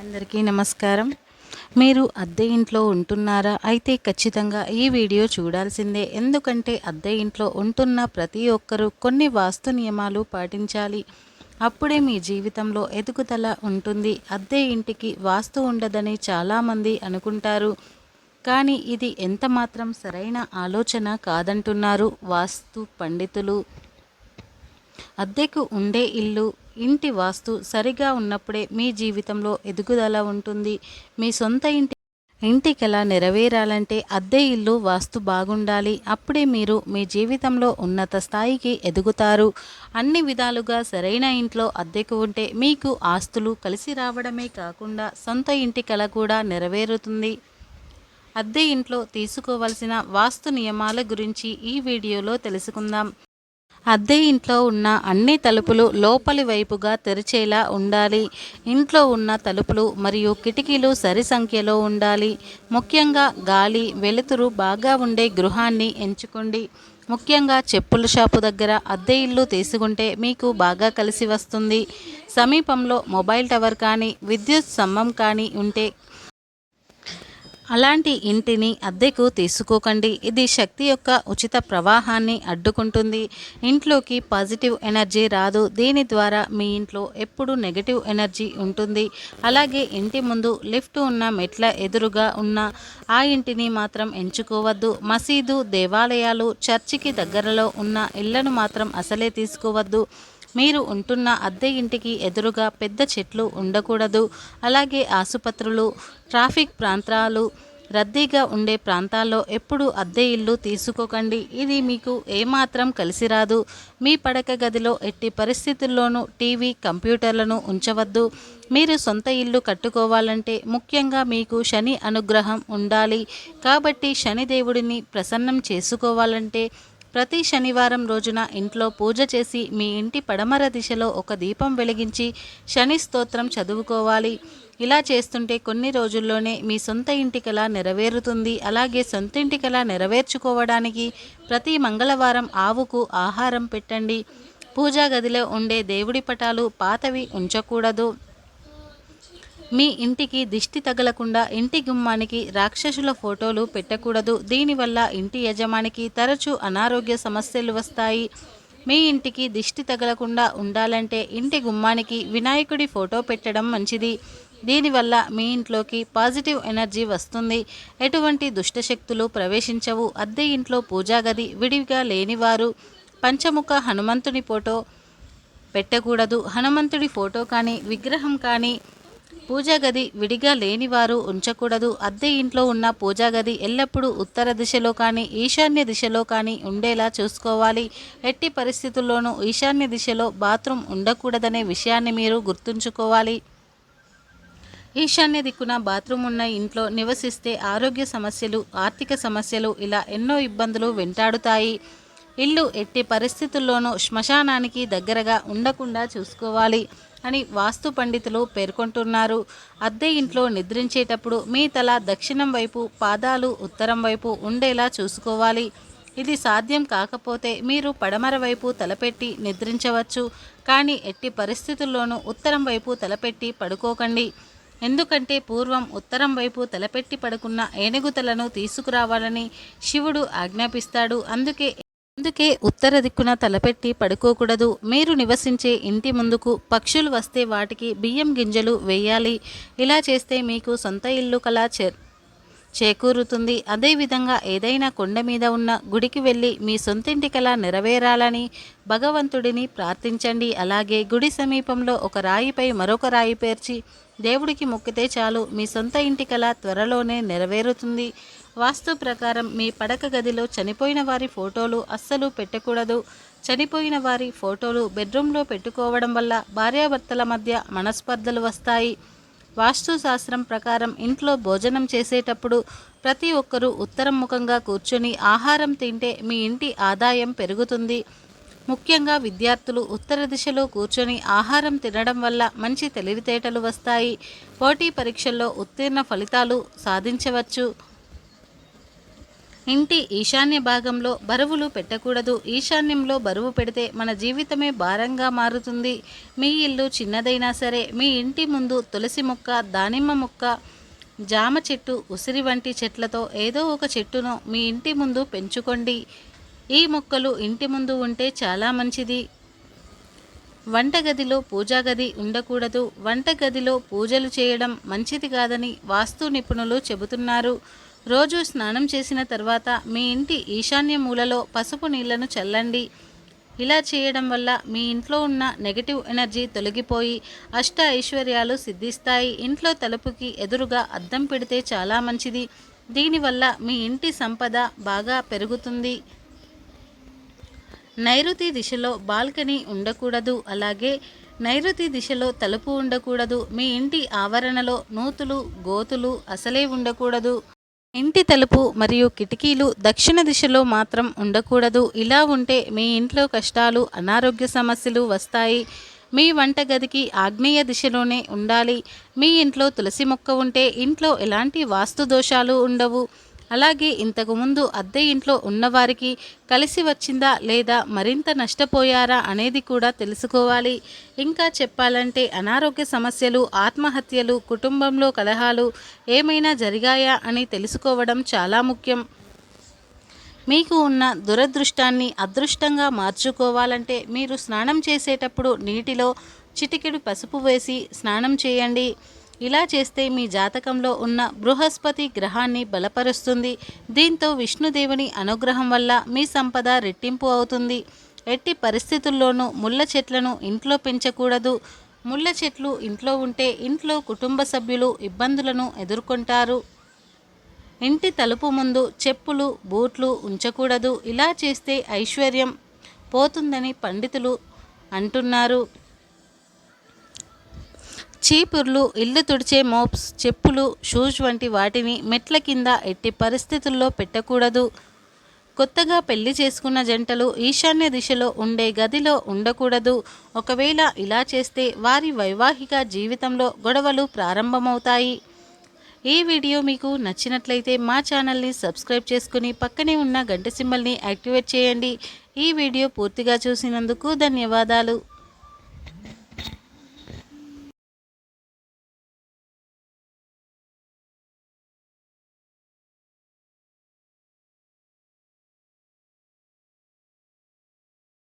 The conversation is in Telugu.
అందరికీ నమస్కారం. మీరు అద్దె ఇంట్లో ఉంటున్నారా? అయితే ఖచ్చితంగా ఈ వీడియో చూడాల్సిందే. ఎందుకంటే అద్దె ఇంట్లో ఉంటున్న ప్రతి ఒక్కరూ కొన్ని వాస్తు నియమాలు పాటించాలి. అప్పుడే మీ జీవితంలో ఎదుగుదల ఉంటుంది. అద్దె ఇంటికి వాస్తు ఉండదని చాలామంది అనుకుంటారు. కానీ ఇది ఎంత మాత్రం సరైన ఆలోచన కాదంటున్నారు వాస్తు పండితులు. అద్దెకు ఉండే ఇల్లు ఇంటి వాస్తు సరిగా ఉన్నప్పుడే మీ జీవితంలో ఎదుగుదల ఉంటుంది. మీ సొంత ఇంటి ఇంటికెలా నెరవేరాలంటే అద్దె ఇల్లు వాస్తు బాగుండాలి. అప్పుడే మీరు మీ జీవితంలో ఉన్నత స్థాయికి ఎదుగుతారు. అన్ని విధాలుగా సరైన ఇంట్లో అద్దెకు ఉంటే మీకు ఆస్తులు కలిసి రావడమే కాకుండా సొంత ఇంటి కల కూడా నెరవేరుతుంది. అద్దె ఇంట్లో తీసుకోవలసిన వాస్తు నియమాల గురించి ఈ వీడియోలో తెలుసుకుందాం. అద్దె ఇంట్లో ఉన్న అన్ని తలుపులు లోపలి వైపుగా తెరిచేలా ఉండాలి. ఇంట్లో ఉన్న తలుపులు మరియు కిటికీలు సరి సంఖ్యలో ఉండాలి. ముఖ్యంగా గాలి వెలుతురు బాగా ఉండే గృహాన్ని ఎంచుకోండి. ముఖ్యంగా చెప్పుల షాపు దగ్గర అద్దె ఇల్లు తీసుకుంటే మీకు బాగా కలిసి వస్తుంది. సమీపంలో మొబైల్ టవర్ కానీ విద్యుత్ స్తంభం కానీ ఉంటే అలాంటి ఇంటిని అద్దెకు తీసుకోకండి. ఇది శక్తి యొక్క ఉచిత ప్రవాహాన్ని అడ్డుకుంటుంది. ఇంట్లోకి పాజిటివ్ ఎనర్జీ రాదు. దీని ద్వారా మీ ఇంట్లో ఎప్పుడు నెగటివ్ ఎనర్జీ ఉంటుంది. అలాగే ఇంటి ముందు లిఫ్ట్ ఉన్న మెట్ల ఎదురుగా ఉన్న ఆ ఇంటిని మాత్రం ఎంచుకోవద్దు. మసీదు దేవాలయాలు చర్చికి దగ్గరలో ఉన్న ఇళ్ళను మాత్రం అసలే తీసుకోవద్దు. మీరు ఉంటున్న అద్దె ఇంటికి ఎదురుగా పెద్ద చెట్లు ఉండకూడదు. అలాగే ఆసుపత్రులు ట్రాఫిక్ ప్రాంతాలు రద్దీగా ఉండే ప్రాంతాల్లో ఎప్పుడు అద్దె ఇల్లు తీసుకోకండి. ఇది మీకు ఏమాత్రం కలిసి రాదు మీ పడక గదిలో ఎట్టి పరిస్థితుల్లోనూ టీవీ కంప్యూటర్లను ఉంచవద్దు. మీరు సొంత ఇల్లు కట్టుకోవాలంటే ముఖ్యంగా మీకు శని అనుగ్రహం ఉండాలి. కాబట్టి శనిదేవుడిని ప్రసన్నం చేసుకోవాలంటే ప్రతి శనివారం రోజున ఇంట్లో పూజ చేసి మీ ఇంటి పడమర దిశలో ఒక దీపం వెలిగించి శని స్తోత్రం చదువుకోవాలి. ఇలా చేస్తుంటే కొన్ని రోజుల్లోనే మీ సొంత ఇంటికలా నెరవేరుతుంది. అలాగే సొంత ఇంటికలా నెరవేర్చుకోవడానికి ప్రతి మంగళవారం ఆవుకు ఆహారం పెట్టండి. పూజా గదిలో ఉండే దేవుడి పటాలు పాతవి ఉంచకూడదు. మీ ఇంటికి దిష్టి తగలకుండా ఇంటి గుమ్మానికి రాక్షసుల ఫోటోలు పెట్టకూడదు. దీనివల్ల ఇంటి యజమానికి తరచూ అనారోగ్య సమస్యలు వస్తాయి. మీ ఇంటికి దిష్టి తగలకుండా ఉండాలంటే ఇంటి గుమ్మానికి వినాయకుడి ఫోటో పెట్టడం మంచిది. దీనివల్ల మీ ఇంట్లోకి పాజిటివ్ ఎనర్జీ వస్తుంది. ఎటువంటి దుష్టశక్తులు ప్రవేశించవు. అద్దె ఇంట్లో పూజాగది విడివిగా లేనివారు. పంచముఖ హనుమంతుని ఫోటో పెట్టకూడదు. హనుమంతుడి ఫోటో కానీ విగ్రహం కానీ పూజా గది విడిగా లేనివారు ఉంచకూడదు. అద్దె ఇంట్లో ఉన్న పూజా గది ఎల్లప్పుడూ ఉత్తర దిశలో కానీ ఈశాన్య దిశలో కానీ ఉండేలా చూసుకోవాలి. ఎట్టి పరిస్థితుల్లోనూ ఈశాన్య దిశలో బాత్రూమ్ ఉండకూడదనే విషయాన్ని మీరు గుర్తుంచుకోవాలి. ఈశాన్య దిక్కున బాత్రూమ్ ఉన్న ఇంట్లో నివసిస్తే ఆరోగ్య సమస్యలు ఆర్థిక సమస్యలు ఇలా ఎన్నో ఇబ్బందులు వెంటాడుతాయి. ఇల్లు ఎట్టి పరిస్థితుల్లోనూ శ్మశానానికి దగ్గరగా ఉండకుండా చూసుకోవాలి. అని వాస్తు పండితులు పేర్కొంటున్నారు. అద్దె ఇంట్లో నిద్రించేటప్పుడు మీ తల దక్షిణం వైపు పాదాలు ఉత్తరం వైపు ఉండేలా చూసుకోవాలి. ఇది సాధ్యం కాకపోతే మీరు పడమర వైపు తలపెట్టి నిద్రించవచ్చు. కానీ ఎట్టి పరిస్థితుల్లోనూ ఉత్తరం వైపు తలపెట్టి పడుకోకండి. ఎందుకంటే పూర్వం ఉత్తరం వైపు తలపెట్టి పడుకున్న ఏనుగుతలను తీసుకురావాలని శివుడు ఆజ్ఞాపిస్తాడు. అందుకే అందుకే ఉత్తర దిక్కున తలపెట్టి పడుకోకూడదు. మీరు నివసించే ఇంటి ముందుకు పక్షులు వస్తే వాటికి బియ్యం గింజలు వేయాలి. ఇలా చేస్తే మీకు సొంత ఇల్లు కల చే చేకూరుతుంది. అదేవిధంగా ఏదైనా కొండ మీద ఉన్న గుడికి వెళ్ళి మీ సొంతింటికలా నెరవేరాలని భగవంతుడిని ప్రార్థించండి. అలాగే గుడి సమీపంలో ఒక రాయిపై మరొక రాయి పేర్చి దేవుడికి మొక్కితే చాలు మీ సొంత ఇంటికల త్వరలోనే నెరవేరుతుంది. వాస్తు ప్రకారం మీ పడక గదిలో చనిపోయిన వారి ఫోటోలు అస్సలు పెట్టకూడదు. చనిపోయిన వారి ఫోటోలు బెడ్రూమ్లో పెట్టుకోవడం వల్ల భార్యాభర్తల మధ్య మనస్పర్ధలు వస్తాయి. వాస్తు శాస్త్రం ప్రకారం ఇంట్లో భోజనం చేసేటప్పుడు ప్రతి ఒక్కరూ ఉత్తరం ముఖంగా కూర్చొని ఆహారం తింటే మీ ఇంటి ఆదాయం పెరుగుతుంది. ముఖ్యంగా విద్యార్థులు ఉత్తర దిశలో కూర్చొని ఆహారం తినడం వల్ల మంచి తెలివితేటలు వస్తాయి. పోటీ పరీక్షల్లో ఉత్తీర్ణ ఫలితాలు సాధించవచ్చు. ఇంటి ఈశాన్య భాగంలో బరువులు పెట్టకూడదు. ఈశాన్యంలో బరువు పెడితే మన జీవితమే భారంగా మారుతుంది. మీ ఇల్లు చిన్నదైనా సరే మీ ఇంటి ముందు తులసి మొక్క దానిమ్మ మొక్క జామ చెట్టు ఉసిరి వంటి చెట్లతో ఏదో ఒక చెట్టును మీ ఇంటి ముందు పెంచుకోండి. ఈ మొక్కలు ఇంటి ముందు ఉంటే చాలా మంచిది. వంటగదిలో పూజాగది ఉండకూడదు. వంటగదిలో పూజలు చేయడం మంచిది కాదని వాస్తు నిపుణులు చెబుతున్నారు. రోజు స్నానం చేసిన తర్వాత మీ ఇంటి ఈశాన్య మూలలో పసుపు నీళ్ళను చల్లండి. ఇలా చేయడం వల్ల మీ ఇంట్లో ఉన్న నెగటివ్ ఎనర్జీ తొలగిపోయి అష్ట ఐశ్వర్యాలు సిద్ధిస్తాయి. ఇంట్లో తలుపుకి ఎదురుగా అద్దం పెడితే చాలా మంచిది. దీనివల్ల మీ ఇంటి సంపద బాగా పెరుగుతుంది. నైరుతి దిశలో బాల్కనీ ఉండకూడదు. అలాగే నైరుతి దిశలో తలుపు ఉండకూడదు. మీ ఇంటి ఆవరణలో నూతులు గోతులు అసలే ఉండకూడదు. ఇంటి తలుపు మరియు కిటికీలు దక్షిణ దిశలో మాత్రం ఉండకూడదు. ఇలా ఉంటే మీ ఇంట్లో కష్టాలు అనారోగ్య సమస్యలు వస్తాయి. మీ వంటగదికి ఆగ్నేయ దిశలోనే ఉండాలి. మీ ఇంట్లో తులసి మొక్క ఉంటే ఇంట్లో ఎలాంటి వాస్తు దోషాలు ఉండవు. అలాగే ఇంతకుముందు అద్దె ఇంట్లో ఉన్నవారికి కలిసి వచ్చిందా లేదా మరింత నష్టపోయారా అనేది కూడా తెలుసుకోవాలి. ఇంకా చెప్పాలంటే అనారోగ్య సమస్యలు ఆత్మహత్యలు కుటుంబంలో కలహాలు ఏమైనా జరిగాయా అని తెలుసుకోవడం చాలా ముఖ్యం. మీకు ఉన్న దురదృష్టాన్ని అదృష్టంగా మార్చుకోవాలంటే మీరు స్నానం చేసేటప్పుడు నీటిలో చిటికెడు పసుపు వేసి స్నానం చేయండి. ఇలా చేస్తే మీ జాతకంలో ఉన్న బృహస్పతి గ్రహాన్ని బలపరుస్తుంది. దీంతో విష్ణుదేవుని అనుగ్రహం వల్ల మీ సంపద రెట్టింపు అవుతుంది. ఎట్టి పరిస్థితుల్లోనూ ముళ్ళ చెట్లను ఇంట్లో పెంచకూడదు. ముళ్ళ చెట్లు ఇంట్లో ఉంటే ఇంట్లో కుటుంబ సభ్యులు ఇబ్బందులను ఎదుర్కొంటారు. ఇంటి తలుపు ముందు చెప్పులు బూట్లు ఉంచకూడదు. ఇలా చేస్తే ఐశ్వర్యం పోతుందని పండితులు అంటున్నారు. చీపుర్లు ఇల్లు తుడిచే మోప్స్ చెప్పులు షూస్ వంటి వాటిని మెట్ల కింద ఎట్టి పరిస్థితుల్లో పెట్టకూడదు. కొత్తగా పెళ్ళి చేసుకున్న జంటలు ఈశాన్య దిశలో ఉండే గదిలో ఉండకూడదు. ఒకవేళ ఇలా చేస్తే వారి వైవాహిక జీవితంలో గొడవలు ప్రారంభమవుతాయి. ఈ వీడియో మీకు నచ్చినట్లయితే మా ఛానల్ని సబ్స్క్రైబ్ చేసుకుని పక్కనే ఉన్న గంట సింబల్ని యాక్టివేట్ చేయండి. ఈ వీడియో పూర్తిగా చూసినందుకు ధన్యవాదాలు.